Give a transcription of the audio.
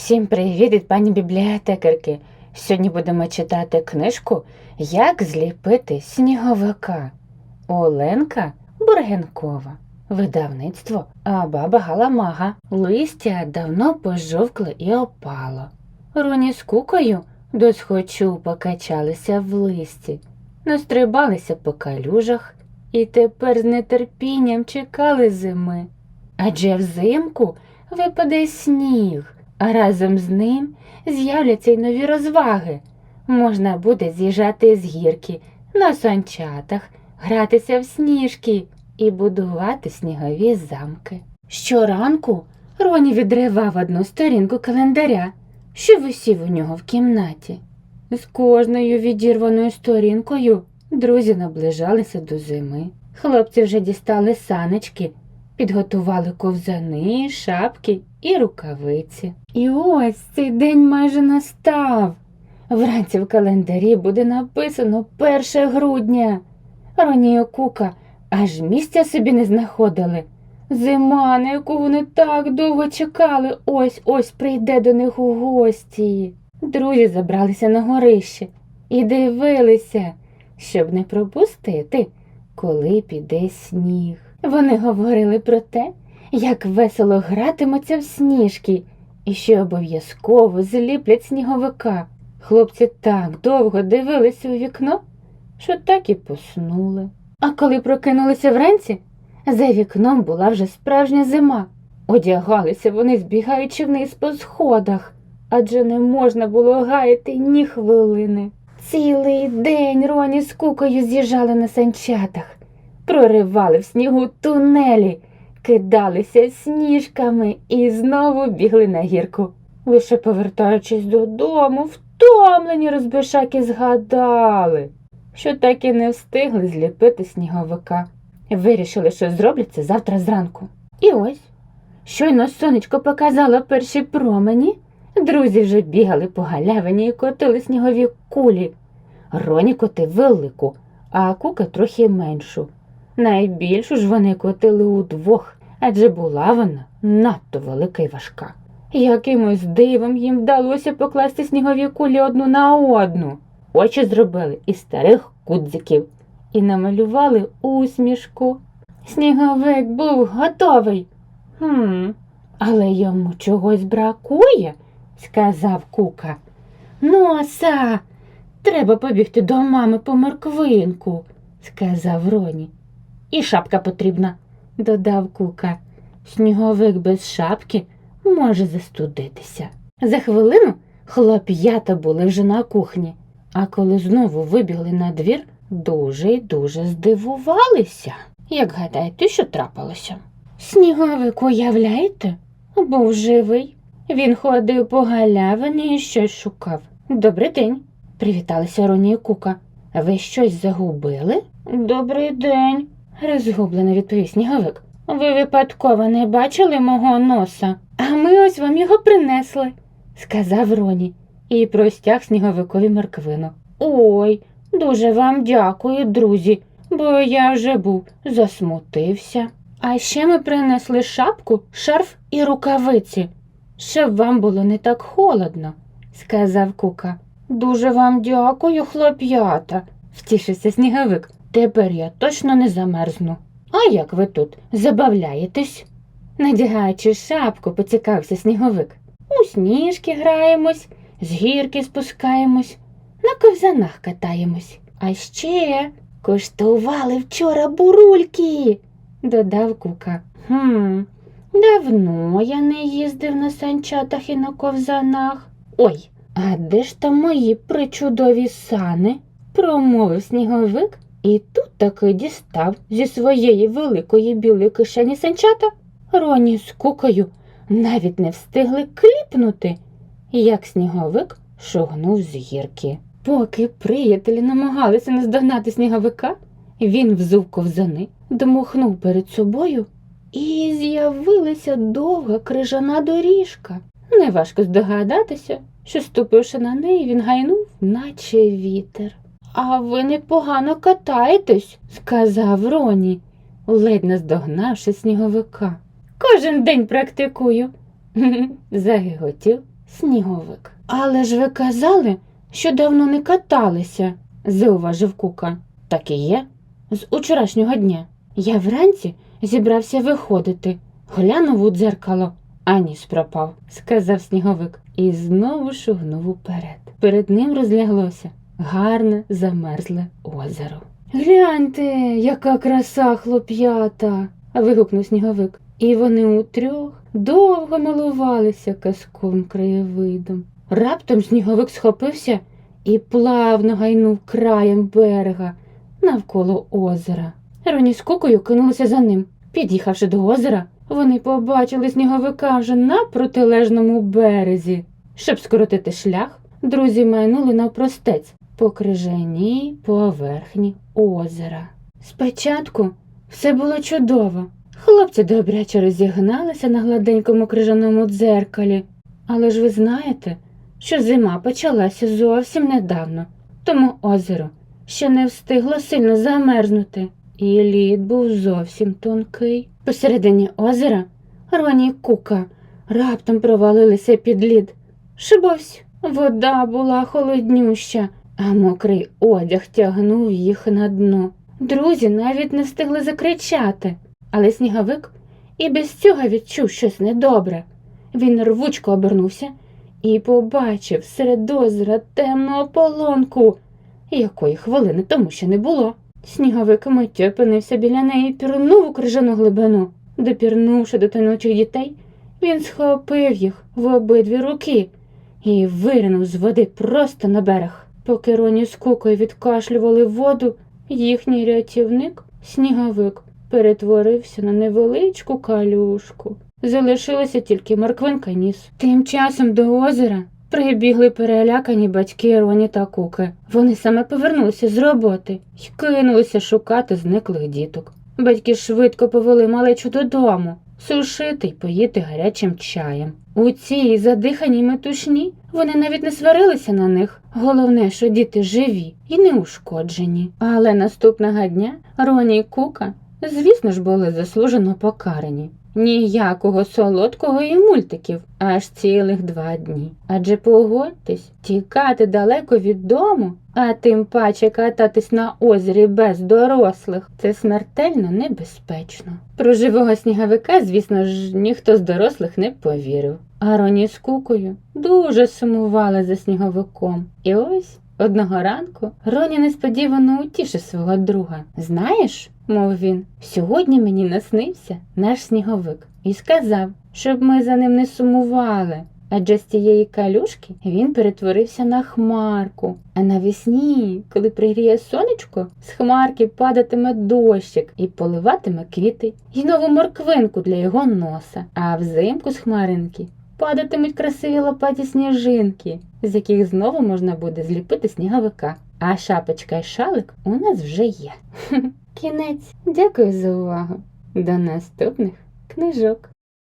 Всім привіт пані бібліотекарки. Сьогодні будемо читати книжку Як зліпити сніговика. Оленка Бургенкова. Видавництво А баба Галамага. Листя давно пожовкло і опало. Роні з кукою досхочу покачалися в листі, настрибалися по калюжах і тепер з нетерпінням чекали зими. Адже взимку випаде сніг, разом з ним з'являться й нові розваги. Можна буде з'їжджати з гірки на санчатах, гратися в сніжки і будувати снігові замки. Щоранку Роні відривав одну сторінку календаря, що висів у нього в кімнаті. З кожною відірваною сторінкою друзі наближалися до зими. Хлопці вже дістали санечки, підготували ковзани, шапки і рукавиці. І ось цей день майже настав. Вранці в календарі буде написано 1 грудня. Роні і Кука аж місця собі не знаходили. Зима, на яку вони так довго чекали, ось ось прийде до них у гості. Друзі забралися на горище і дивилися, щоб не пропустити, коли піде сніг. Вони говорили про те, як весело гратимуться в сніжки і що обов'язково зліплять сніговика. Хлопці так довго дивилися у вікно, що так і поснули. А коли прокинулися вранці, за вікном була вже справжня зима. Одягалися вони, збігаючи вниз по сходах, адже не можна було гаяти ні хвилини. Цілий день Роні з кукою з'їжджали на санчатах, проривали в снігу тунелі, кидалися сніжками і знову бігли на гірку. Лише повертаючись додому, втомлені розбишаки згадали, що так і не встигли зліпити сніговика. Вирішили, що зроблять це завтра зранку. І ось, щойно сонечко показало перші промені, друзі вже бігали по галявині і котили снігові кулі. Роні котив велику, а кука трохи меншу. Найбільшу ж вони котили удвох, адже була вона надто велика й важка. Якимось дивом їм вдалося покласти снігові кулі одну на одну. Очі зробили із старих кудзиків і намалювали усмішку. Сніговик був готовий. Хм, але йому чогось бракує, сказав Кука. Носа, треба побігти до мами по морквинку, сказав Роні. І шапка потрібна, додав Кука. Сніговик без шапки може застудитися. За хвилину хлоп'ята були вже на кухні, а коли знову вибігли на двір, дуже й дуже здивувалися. Як гадаєте, що трапилося? Сніговик, уявляєте, був живий. Він ходив по галявині і щось шукав. Добрий день, привіталися Роні і Кука. Ви щось загубили? Добрий день, розгублено відповів сніговик. Ви випадково не бачили мого носа? А ми ось вам його принесли, сказав Роні і простяг сніговикові морквину. Ой, дуже вам дякую, друзі, бо я вже був засмутився. А ще ми принесли шапку, шарф і рукавиці, щоб вам було не так холодно, сказав Кука. Дуже вам дякую, хлоп'ята, втішився сніговик. Тепер я точно не замерзну. А як ви тут забавляєтесь? Надягаючи шапку, поцікавився сніговик. У сніжки граємось, з гірки спускаємось, на ковзанах катаємось. А ще коштували вчора бурульки, додав Кука. Хм, давно я не їздив на санчатах і на ковзанах. Ой, а де ж там мої причудові сани? промовив сніговик і тут таки дістав зі своєї великої білої кишені санчата. Роні з кукою навіть не встигли кліпнути, як сніговик шогнув з гірки. Поки приятелі намагалися наздогнати сніговика, він взув ковзани, дмухнув перед собою, і з'явилася довга крижана доріжка. Неважко здогадатися, що, ступивши на неї, він гайнув, наче вітер. А ви непогано катаєтесь, сказав Роні, ледь наздогнавши сніговика. Кожен день практикую, загиготів Сніговик. Але ж ви казали, що давно не каталися, зауважив Кука. Так і є. З учорашнього дня. Я вранці зібрався виходити, глянув у дзеркало, а ніс пропав, сказав сніговик і знову шугнув уперед. Перед ним розляглося гарне замерзле озеро. Гляньте, яка краса хлоп'ята. вигукнув сніговик. І вони утрьох довго милувалися казковим краєвидом. Раптом сніговик схопився і плавно гайнув краєм берега навколо озера. Роні з кукою кинулися за ним. Під'їхавши до озера, вони побачили сніговика вже на протилежному березі. Щоб скоротити шлях, друзі майнули навпростець по крижаній поверхні озера. Спочатку все було чудово. Хлопці добряче розігналися на гладенькому крижаному дзеркалі. Але ж ви знаєте, що зима почалася зовсім недавно, тому озеро ще не встигло сильно замерзнути, і лід був зовсім тонкий. Посередині озера Роні Кука раптом провалилися під лід. Шибовсь, вода була холоднюща, а мокрий одяг тягнув їх на дно. Друзі навіть не встигли закричати, але сніговик і без цього відчув щось недобре. Він рвучко обернувся і побачив серед озера темну ополонку, якої хвилини тому ще не було. Сніговик миттю опинився біля неї і пірнув у крижану глибину. Допірнувши до тонучих дітей, він схопив їх в обидві руки і виринув з води просто на берег. Поки Роні з кукою відкашлювали воду, їхній рятівник, сніговик, перетворився на невеличку калюшку. Залишилися тільки морквинка ніс. Тим часом до озера прибігли перелякані батьки Роні та Куки. Вони саме повернулися з роботи й кинулися шукати зниклих діток. Батьки швидко повели малечу додому, сушити й поїти гарячим чаєм. У цій задиханій метушні вони навіть не сварилися на них. Головне, що діти живі і не ушкоджені. Але наступного дня Роні і Кука, звісно ж, були заслужено покарані. Ніякого солодкого і мультиків аж цілих два дні. Адже погодьтесь, тікати далеко від дому, а тим паче кататись на озері без дорослих це смертельно небезпечно. Про живого сніговика, звісно ж, ніхто з дорослих не повірив. А Роні з кукою дуже сумувала за сніговиком. І ось одного ранку Роні несподівано утішив свого друга. Знаєш, мов він, сьогодні мені наснився наш сніговик і сказав, щоб ми за ним не сумували. Адже з тієї калюшки він перетворився на хмарку. А навесні, коли пригріє сонечко, з хмарки падатиме дощик і поливатиме квіти, й нову морквинку для його носа. А взимку з хмаринки падатимуть красиві лопаті сніжинки, з яких знову можна буде зліпити сніговика. А шапочка і шалик у нас вже є. Кінець. Дякую за увагу. До наступних книжок.